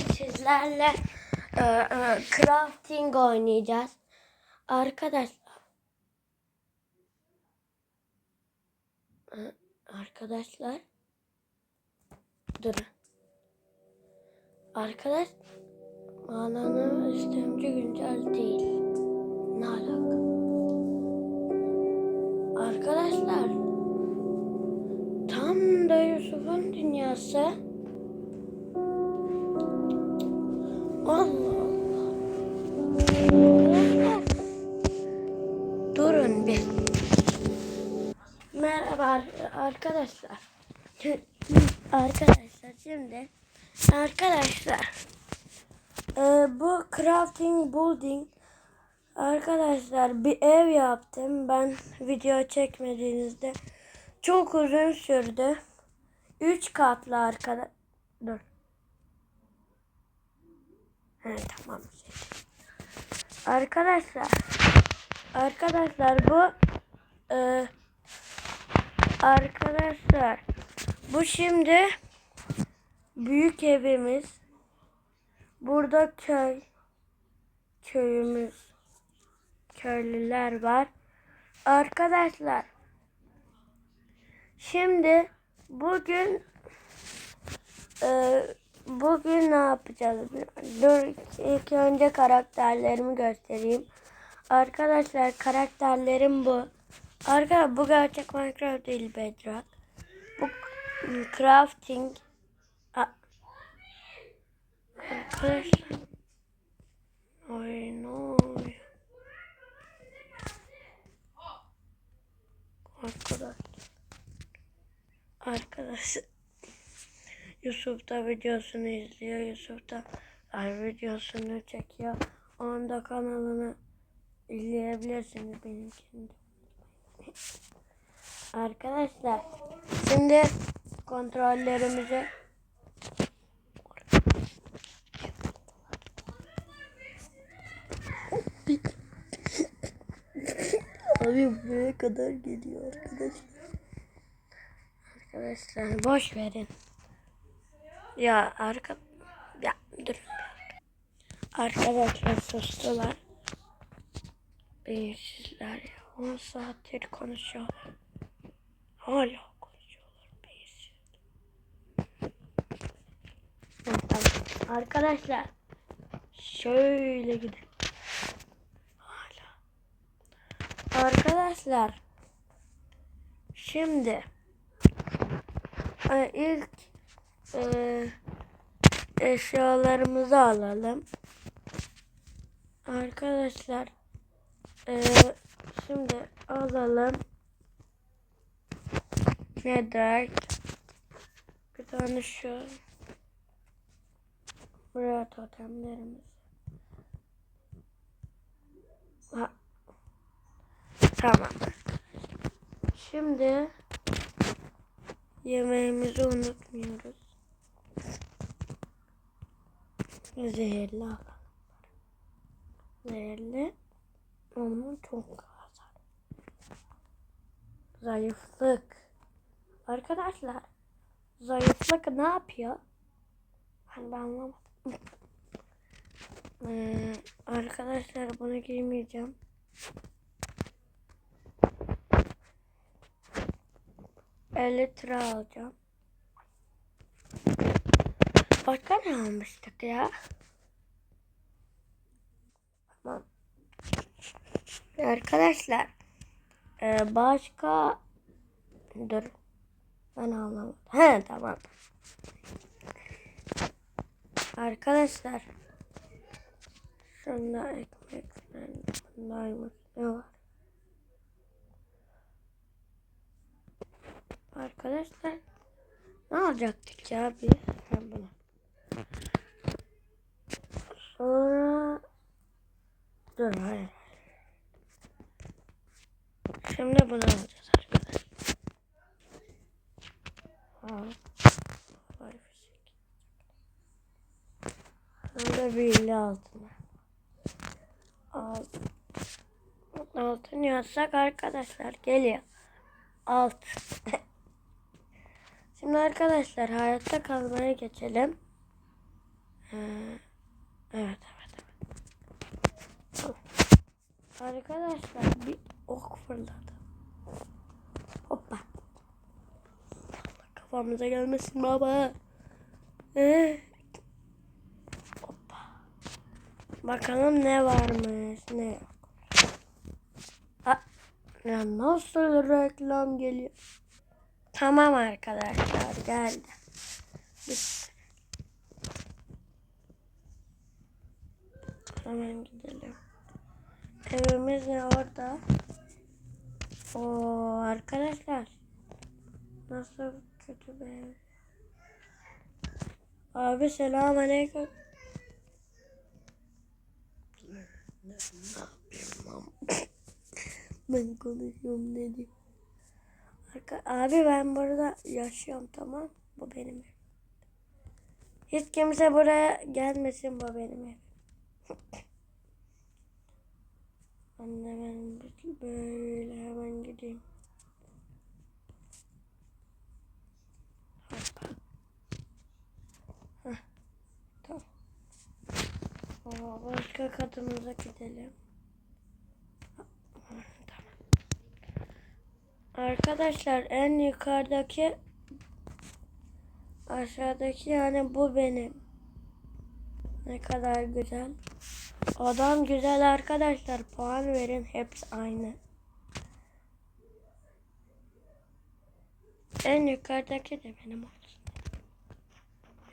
sizlerle e, e, crafting oynayacağız. Arkadaşlar. E, Arkadaşlar. Durun. Arkadaş bağlanma işlemci güncel değil. Ne alaka? Arkadaşlar tam da Yusuf'un dünyası. Allah Allah. Arkadaşlar, Durun bir. Merhaba ar- arkadaşlar. arkadaşlar şimdi arkadaşlar e, bu crafting building arkadaşlar bir ev yaptım ben video çekmediğinizde çok uzun sürdü. 3 katlı arkadaş dur. He tamam. Arkadaşlar arkadaşlar bu e, arkadaşlar bu şimdi büyük evimiz. Burada köy köyümüz köylüler var. Arkadaşlar şimdi bugün e, bugün ne yapacağız? Dur ilk önce karakterlerimi göstereyim. Arkadaşlar karakterlerim bu. Arkadaşlar bu gerçek Minecraft değil Bedrock. Bu crafting. A- Arkadaşlar. Ay ne? Arkadaşlar. Arkadaşlar. Yusuf da videosunu izliyor. Yusuf da ay videosunu çekiyor. Onun da kanalını izleyebilirsiniz benimkini. de. Arkadaşlar şimdi kontrollerimizi Abi buraya kadar geliyor arkadaşlar. Arkadaşlar boş verin. Ya arka ya dur. Arkadaşlar sustular. Beyinsizler ya. 10 saattir konuşuyorlar. Hala konuşuyorlar beyinsiz. Arkadaşlar şöyle gidelim. Hala. Arkadaşlar şimdi e, ilk e, eşyalarımızı alalım. Arkadaşlar e, şimdi alalım. Ne der? Bir tane şu. Buraya totemlerimiz. Ha. Tamam. Şimdi yemeğimizi unutmuyoruz. Zehirli alalım. Zehirli. Onun çok hasar. Zayıflık. Arkadaşlar. Zayıflık ne yapıyor? Hani ben anlamadım. Ee, arkadaşlar bunu giymeyeceğim. Elytra alacağım. Başka ne almıştık ya? Tamam. Arkadaşlar e, başka dur ben anlamadım. He tamam. Arkadaşlar şunda ekmek bundaymış ne var? Arkadaşlar ne alacaktık ya biz? Ha, bunu. Sonra dur hayır. Şimdi bunu alacağız arkadaşlar. Ha. Burada bir altın. Altın. Altın yazsak arkadaşlar geliyor. Alt. Şimdi arkadaşlar hayatta kalmaya geçelim. Evet evet evet. Arkadaşlar bir ok fırladı. Hoppa. Allah kafamıza gelmesin baba. Ee, hoppa. Bakalım ne varmış ne yok. Ya nasıl reklam geliyor? Tamam arkadaşlar geldi. Biz Hemen gidelim. Evimiz ne orada? Oo arkadaşlar. Nasıl kötü bir. Abi selam aleyküm. ben konuşuyorum dedim. Arka, abi ben burada yaşıyorum tamam. Bu benim. Hiç kimse buraya gelmesin bu benim ev. Ben de ben böyle hemen gideyim. Hoppa. Heh, Tamam. Aa, başka katımıza gidelim. Tamam. Arkadaşlar en yukarıdaki aşağıdaki yani bu benim. Ne kadar güzel. Adam güzel arkadaşlar. Puan verin. Hepsi aynı. En yukarıdaki de benim olsun.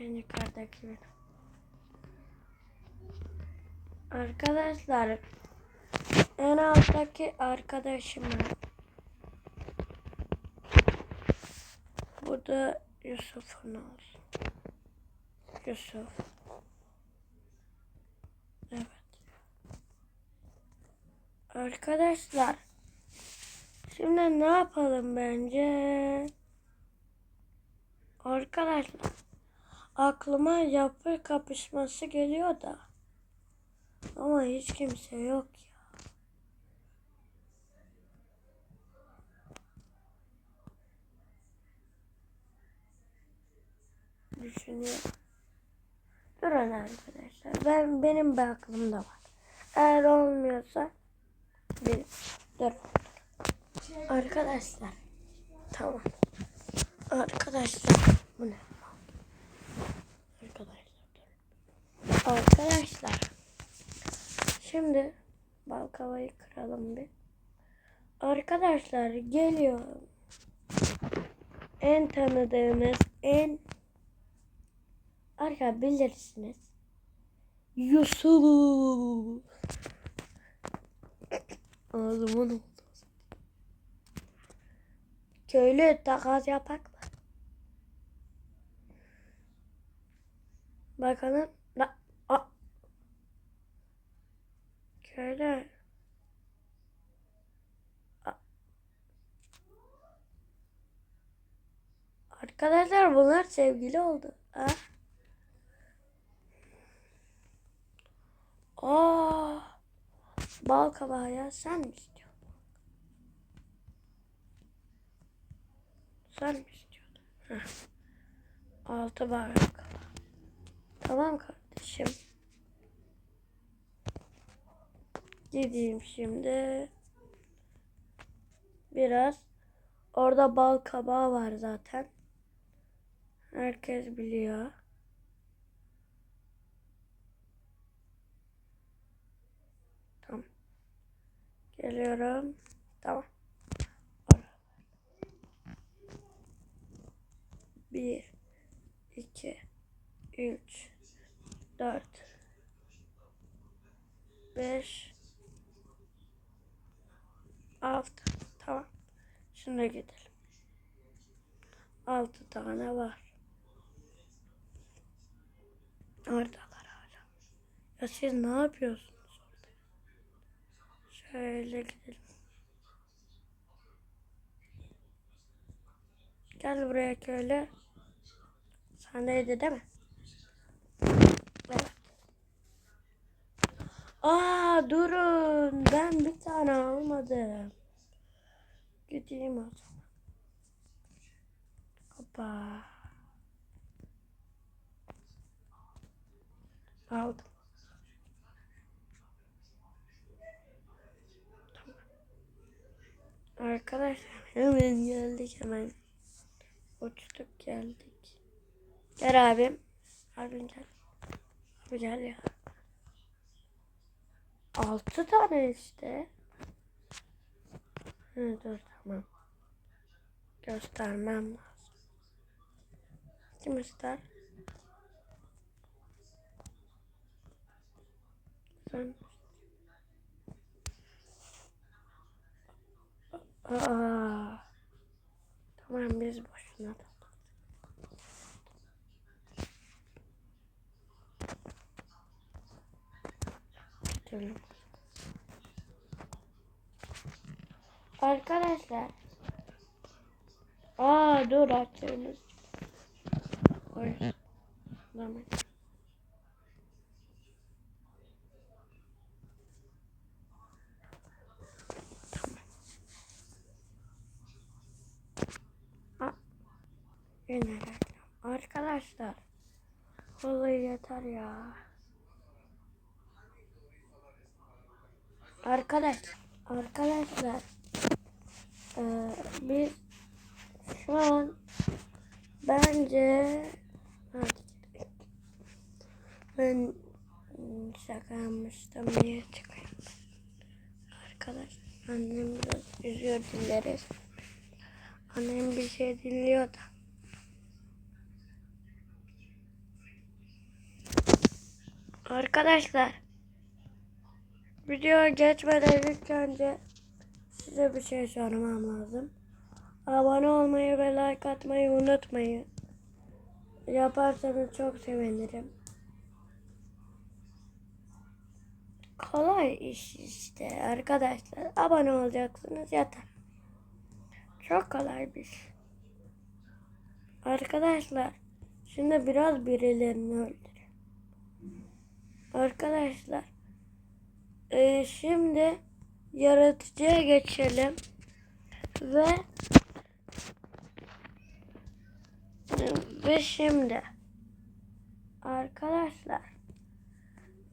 En yukarıdaki benim. Arkadaşlar en alttaki arkadaşım. Bu da Yusuf'un olsun. Yusuf. Evet. Arkadaşlar. Şimdi ne yapalım bence? Arkadaşlar. Aklıma yapı kapışması geliyor da. Ama hiç kimse yok ya. Düşünüyorum. Durun arkadaşlar. Ben benim bir aklımda var. Eğer olmuyorsa bir dur. Arkadaşlar. Tamam. Arkadaşlar. Bu ne? Arkadaşlar. Arkadaşlar. Şimdi balkavayı kıralım bir. Arkadaşlar geliyorum. En tanıdığımız en Arka bilirsiniz. Yusuf. Ağzımın oldu. Köylü takas yapak mı? Bakalım. La, a. Köylü. Arkadaşlar bunlar sevgili oldu. Ha? Aa, bal kabağı ya sen mi istiyorsun? Sen mi istiyordun? Heh. Altı bal kabağı. Tamam kardeşim. Gideyim şimdi. Biraz. Orada bal kabağı var zaten. Herkes biliyor. Geliyorum. Tamam. Bir, iki, üç, dört, beş, altı. Tamam. Şimdi gidelim. Altı tane var. Oradalar hala. Ya siz ne yapıyorsunuz? Şöyle gidelim. Gel buraya köyle. Sendeydi değil mi? Evet. Aa durun. Ben bir tane almadım. Gideyim o zaman. Hoppa. Aldım. Arkadaşlar hemen geldik hemen. Uçtuk geldik. Gel abim. Abim gel. Abi gel ya. Altı tane işte. Hı, dur tamam. Göstermem lazım. Kim ister? Sen. Tamam biz boşuna da. Gidelim. Arkadaşlar. Aa dur açıyoruz. Oy. Tamam. Reklam. Arkadaşlar. Vallahi yeter ya. Arkadaş, arkadaşlar. Ee, biz şu an bence. Ben şaka yapmıştım. Niye çıkayım? Arkadaş, annem üzüyor dinleriz. Annem bir şey dinliyor da. Arkadaşlar video geçmeden ilk önce size bir şey sormam lazım. Abone olmayı ve like atmayı unutmayın. Yaparsanız çok sevinirim. Kolay iş işte arkadaşlar. Abone olacaksınız yeter. Çok kolay bir iş. Arkadaşlar şimdi biraz birilerini öldürün. Arkadaşlar e, şimdi yaratıcıya geçelim ve ve şimdi arkadaşlar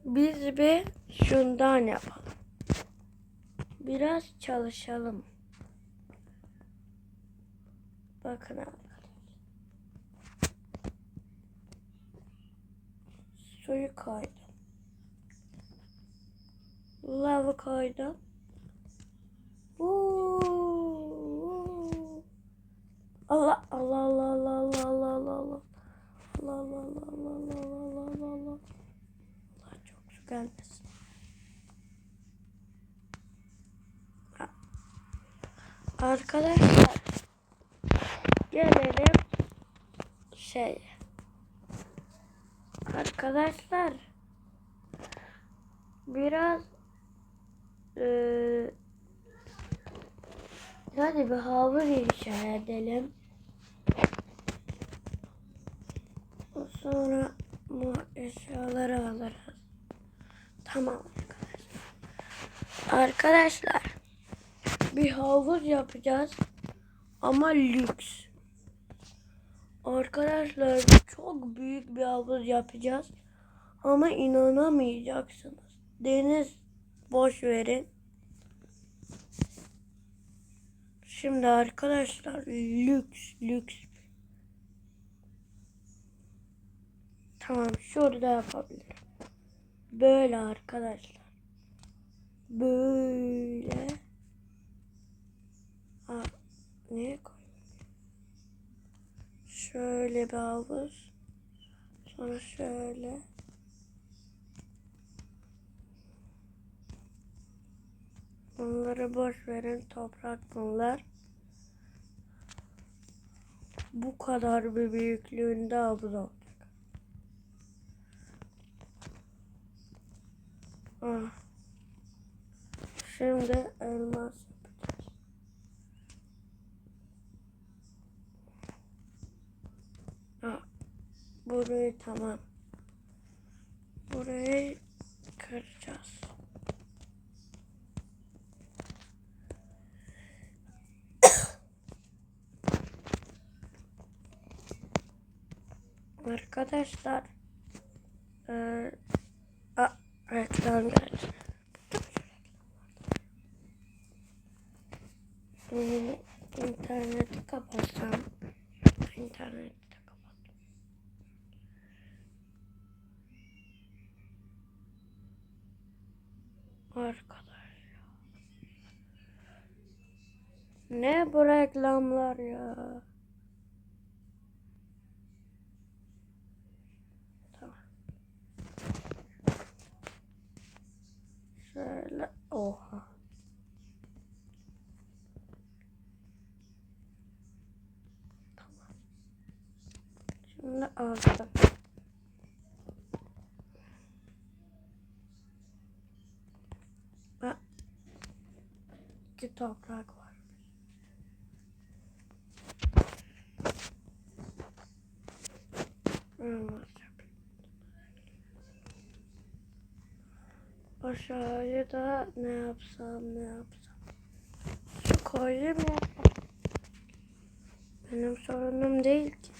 biz bir şundan yapalım. Biraz çalışalım. Bakın arkadaşlar. Suyu koydum. Lava koydum. Allah Allah Allah Allah Allah Allah Allah Allah Allah Allah Allah Allah Allah Allah Allah çok su gelmesin. Arkadaşlar gelelim şey arkadaşlar biraz eee Hadi bir havur inşa edelim. Sonra bu eşyaları alırız. Tamam arkadaşlar. Arkadaşlar bir havuz yapacağız ama lüks. Arkadaşlar çok büyük bir havuz yapacağız ama inanamayacaksınız. Deniz boş verin. Şimdi arkadaşlar lüks lüks. Tamam şurada yapabilirim. Böyle arkadaşlar. Böyle. Aa, neye koy? Şöyle bir havuz. Sonra şöyle. Bunları boş verin. Toprak bunlar. Bu kadar bir büyüklüğünde havuz olacak. Ah. Şimdi elmas yapacağız. Ah. Burayı tamam. Burayı kıracağız. Arkadaşlar eee a, reklam geldi. Kapatsam? İnterneti de kapat. Arkadaş ya. Ne bu reklamlar ya? Tamam. Şöyle oha. Tamam. Şimdi aldım. İki toprak var. Aşağıya da ne yapsam ne yapsam. Şu koyayım ya. Benim sorunum değil ki.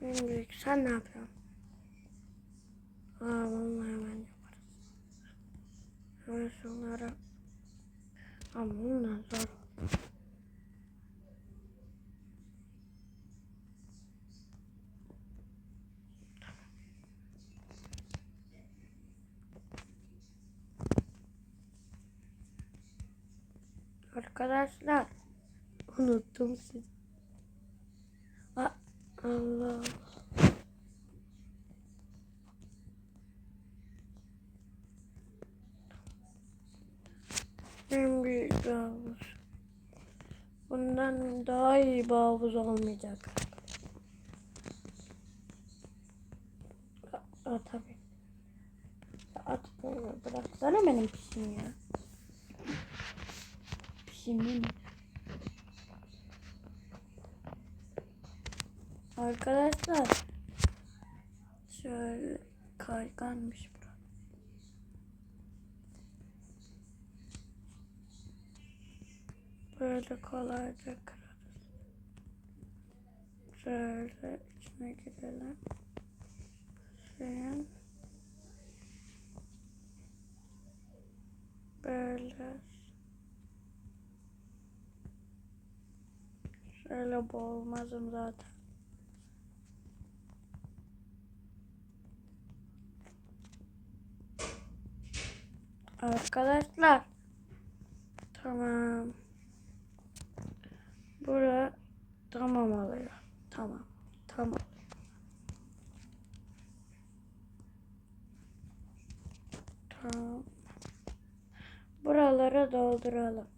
Benim büyük. Sen ne yapıyorsun? Aa vallahi hemen yaparız. Hemen şunları. Ama bundan zor. Arkadaşlar unuttum sizi. Aa, Allah. En büyük havuz. Bundan daha iyi bir havuz olmayacak. Aa, tabii. At bıraksana benim pişim ya. Pişimim. Arkadaşlar şöyle kayganmış bura. Böyle kolayca kırarız. Şöyle içine girelim. Suyun böyle şöyle boğulmazım zaten. Arkadaşlar. Tamam. Bura tamam oluyor. Tamam. Tamam. Tamam. Buraları dolduralım.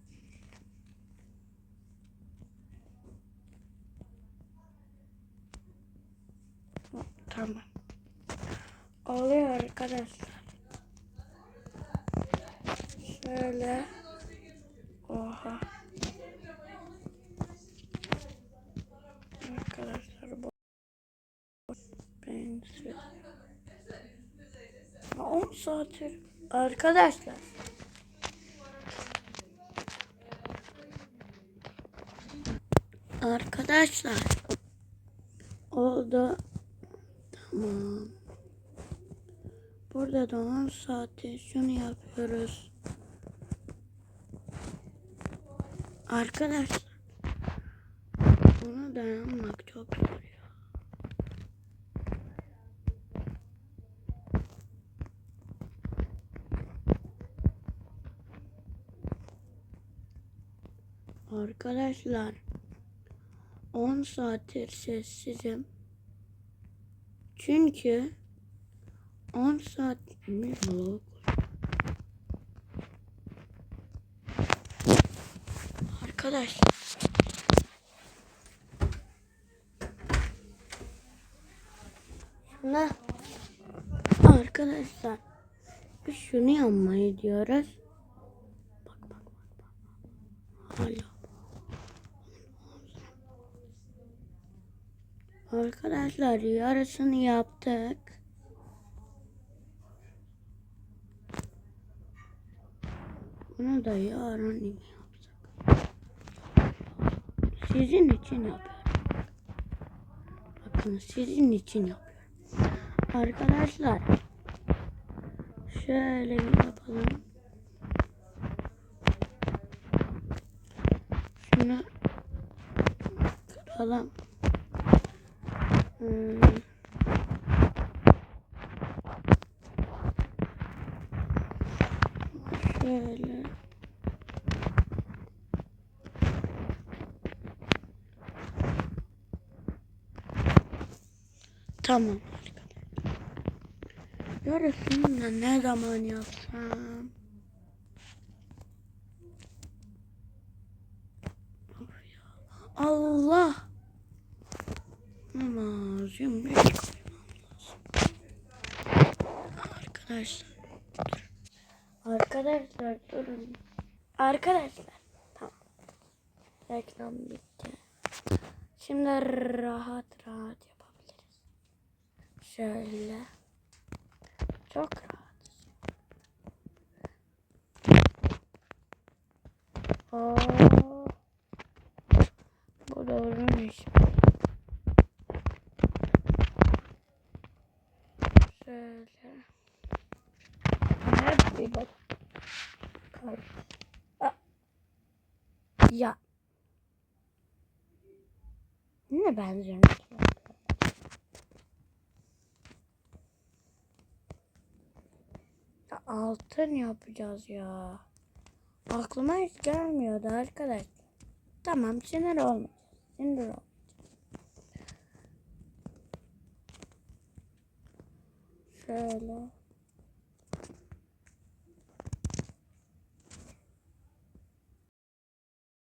Tamam. Oluyor arkadaşlar. Şöyle. Oha. Arkadaşlar bu benziyor. 10 saattir. Arkadaşlar. Arkadaşlar. Oldu. Tamam. Burada da 10 saattir şunu yapıyoruz. Arkadaşlar. Bunu dayanmak çok zor. Arkadaşlar 10 saattir sessizim. Çünkü 10 saat mi vlog? Arkadaşlar Şuna Arkadaşlar biz şunu yapmayı diyoruz. Bak bak bak. bak. Hala. Arkadaşlar yarısını yaptık. Bunu da yarın yapsak. Sizin için yapıyorum. Bakın sizin için yapıyorum. Arkadaşlar Şöyle bir yapalım. Şunu kıralım. Hmm. Şöyle. Tamam. Yarısını da ne zaman yapsam? Allah. Ama zümrüt koymam lazım. Arkadaşlar. Arkadaşlar durun. Arkadaşlar. Tamam. Reklam bitti. Şimdi rahat rahat yapabiliriz. Şöyle. Çok rahat. Oo. Bu doğruymuş. Şöyle. Hep bir bak. Ya. Ne benziyor? Ya altın yapacağız ya. Aklıma hiç gelmiyordu arkadaşlar. Tamam sinir olmayacağız. Sinir olmayacağız. Şöyle.